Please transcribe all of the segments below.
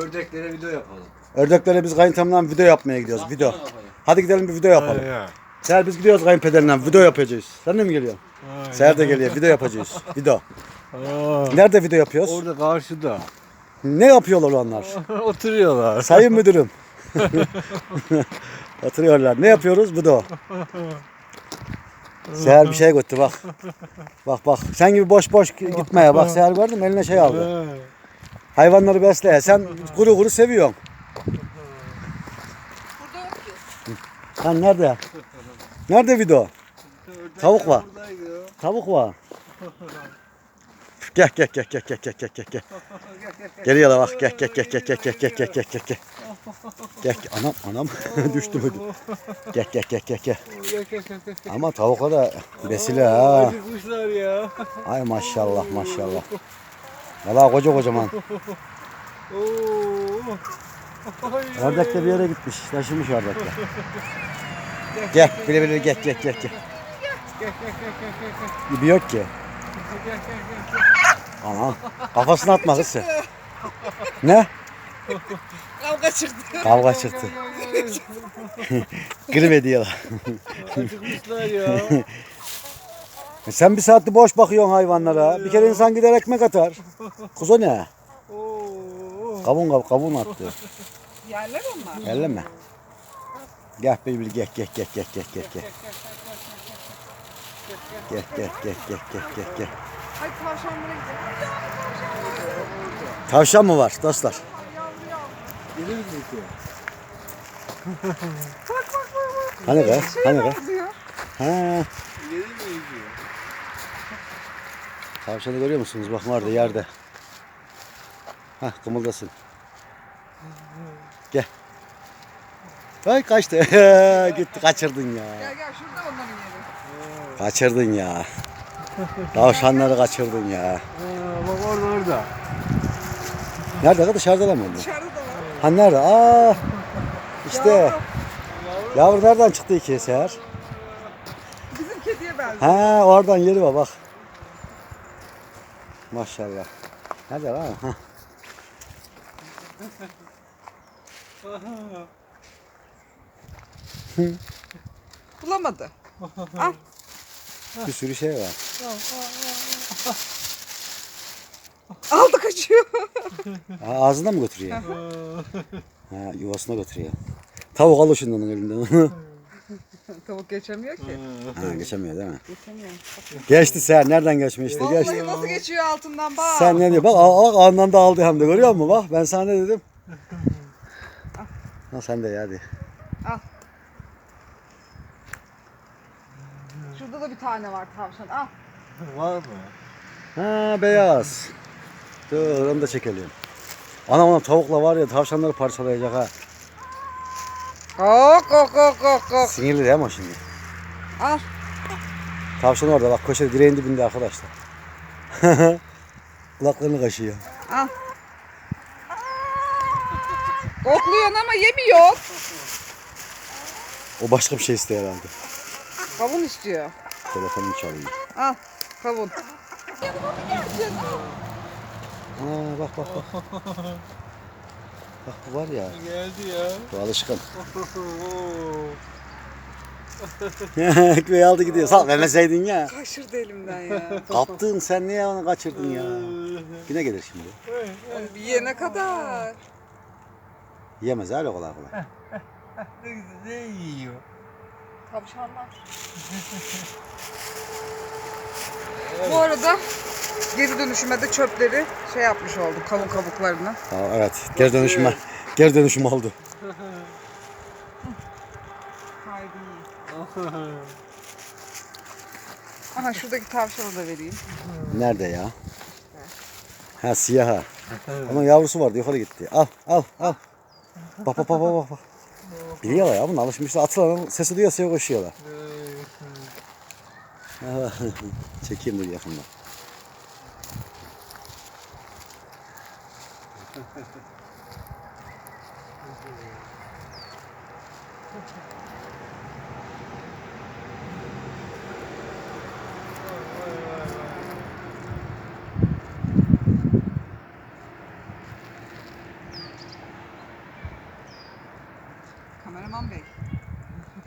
Ördeklere video yapalım. Ördeklere biz kayıntamla video yapmaya gidiyoruz. Video. Yapalım. Hadi gidelim bir video yapalım. Seher biz gidiyoruz kayınpederle video yapacağız. Sen de mi geliyorsun? Seher de geliyor. Video yapacağız. Video. Nerede video yapıyoruz? Orada karşıda. Ne yapıyorlar onlar? Oturuyorlar. Sayın müdürüm. Oturuyorlar. Ne yapıyoruz? Video. Seher bir şey götü bak. Bak bak. Sen gibi boş boş gitmeye bak. Seher gördün mü? Eline şey aldı. Hayvanları besle. Sen kuru kuru seviyorsun. Burada yok ki. Lan nerede? Nerede video? Tavuk var. Tavuk var. Gel gel gel gel gel gel gel gel gel. Geliyorlar bak gel gel gel gel gel gel gel gel gel gel gel. Anam anam düştü mü? Gel gel gel gel gel. Ama tavuklar da besile ha. Kuşlar ya. Ay maşallah maşallah. Valla koca kocaman. Ördek de bir yere gitmiş. Taşımış ördekler. Gel bile bile gel gel gel gel. İbi yok ki. Ana kafasına atma kız sen. Ne? Kavga çıktı. Kavga çıktı. Grip ediyorlar. Kuşlar ya. E Sen bir saattir boş bakıyorsun hayvanlara. Bir kere insan gider ekmek atar. Kuz o ne? Kavun kav kavun attı. Yerler onlar. Elleme. Gel bir gel gel gel gel gel gel gel. Gel gel gel gel gel gel gel. Hadi tavşanlara gidelim. Tavşan mı var dostlar? Gelir mi ki? Hani be? Hani be? Diyor. Ha. Gelir mi ki? Tavşanı görüyor musunuz? Bak vardı yerde. Hah kımıldasın. Gel. Ay kaçtı. Gitti kaçırdın ya. Gel gel şurada onların yeri. Kaçırdın ya. Tavşanları kaçırdın ya. Ha, bak orada orada. Nerede? kız? Dışarıda mı oldu? Dışarıda da var. Ha nerede? Aa. İşte. Yavru. Yavru nereden çıktı iki seher? Bizim kediye benziyor. Ha oradan yeri var bak. Maşallah. Nerede lan? Ha. Bulamadı. Al. Bir sürü şey var. Aldı kaçıyor. Ha, ağzına mı götürüyor? ha, yuvasına götürüyor. Tavuk al şundan elinden. Tavuk geçemiyor ki. ha, geçemiyor değil mi? Geçemiyor. Geçti sen. Nereden geçmiş işte geçti. Vallahi nasıl geçiyor altından bak. Sen ne diyor? Bak al, al, andan da aldı hem de görüyor musun? Bak ben sana ne dedim? Ha, sen de ya hadi. Şurada da bir tane var tavşan. Al. Var mı? Ha beyaz. Dur onu da çekelim. Anam anam tavukla var ya tavşanları parçalayacak ha. Kok kok kok kok kok. Sinirli değil mi o şimdi? Al. Tavşan orada bak köşede direğin dibinde arkadaşlar. Kulaklarını kaşıyor. Al. Kokluyorsun ama yemiyor. O başka bir şey istiyor herhalde. Kavun istiyor. Telefonunu çalıyor. Al kavun. Aa bak bak bak. Bak bu var ya. Geldi ya. Bu alışkın. Ekmeği aldı gidiyor. Sal vermeseydin ya. Kaçırdı elimden ya. Kaptın sen niye onu kaçırdın ya? Yine gelir şimdi. Onu bir yene kadar. Yemez öyle kolay kolay. Ne güzel ne yiyor. Tavşanlar. Bu arada geri dönüşüme de çöpleri şey yapmış oldum kavun kabuklarını. Aa, evet. Geri dönüşüme. Geri dönüşüm oldu. Haydi. Aha şuradaki tavşanı da vereyim. Nerede ya? Ha siyah ha. Onun yavrusu vardı yukarı gitti. Al al al. Bak bak bak bak bak. Biliyorlar ya bunlar alışmışlar. Atılanın sesi duyuyorsa koşuyorlar. Çekeyim dur yakında. Thank you.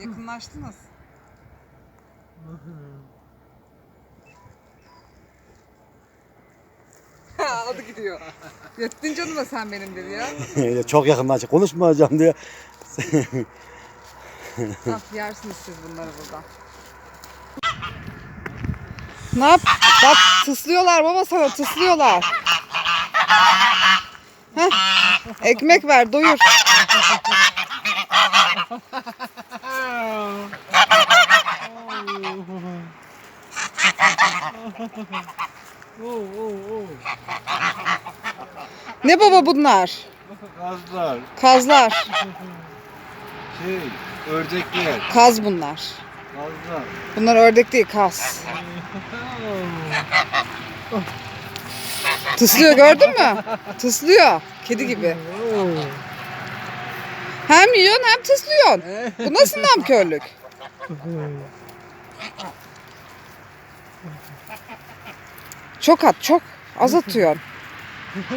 Yakınlaştınız. Aldı gidiyor. Yettin canıma sen benim dedi ya. Çok yakından çek. Konuşmayacağım diye. Ah, yersiniz siz bunları burada. Ne yap? Bak tıslıyorlar baba sana tıslıyorlar. Heh. Ekmek ver doyur. Oo oo oo. Ne baba bunlar? Gazlar. Kazlar. Şey, ördekler. Kaz bunlar. Gazlar. Bunlar ördek değil kaz. Tıslıyor gördün mü? Tıslıyor. Kedi gibi. Hem yiyorsun hem tıslıyorsun. Bu nasıl namkörlük? Çok at çok. Az atıyorsun.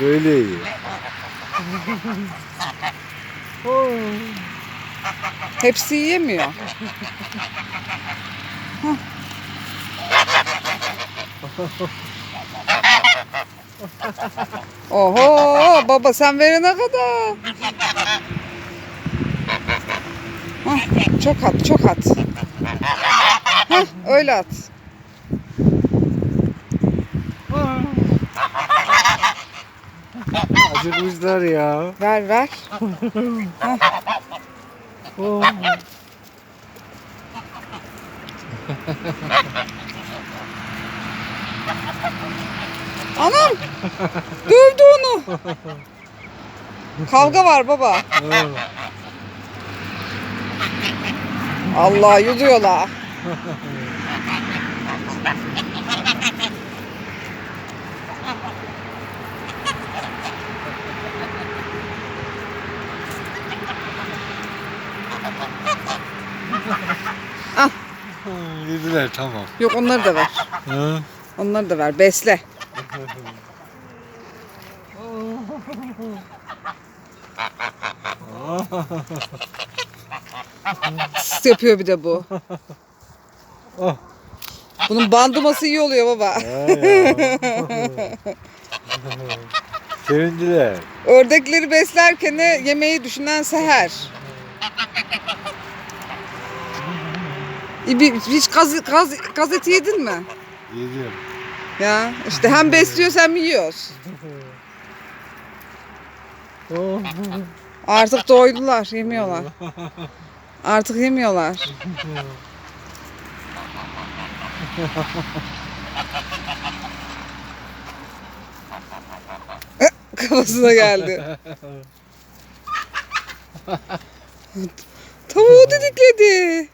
Böyle iyi. Hepsi yiyemiyor. Oho baba sen verene kadar. Hah, çok at çok at. Hah, öyle at. Acıkmışlar ya. Ver ver. Oh. Anam dövdü onu. Kavga var baba. Allah yuduyorlar. Yediler tamam. Yok onları da ver. Ha? Onları da ver. Besle. Tıs yapıyor bir de bu. Bunun bandıması iyi oluyor baba. Sevindiler. Ördekleri beslerken yemeği düşünen seher. Bir- Hiç gaz, gaz, gaz eti yedin mi? Yedim. Ya işte hem besliyoruz hem yiyoruz. Oh. Artık doydular, yemiyorlar. Artık yemiyorlar. Kafasına geldi. Tavuğu didikledi.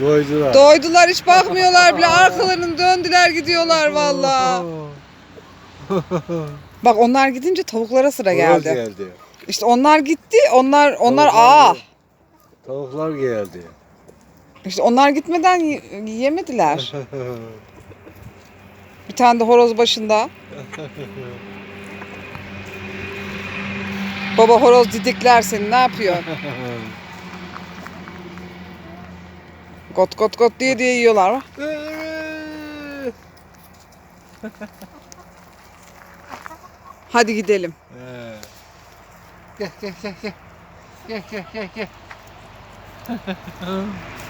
Doydular. doydular hiç bakmıyorlar bile arkalarını döndüler gidiyorlar valla. Bak onlar gidince tavuklara sıra geldi. geldi. İşte onlar gitti. Onlar onlar Tavuklar aa. geldi. Tavuklar geldi. İşte onlar gitmeden y- yemediler. Bir tane de horoz başında. Baba horoz didikler seni ne yapıyor? Got got got diye diye yiyorlar. Bak. Hadi gidelim. He. Gel gel gel gel. Gel gel gel gel.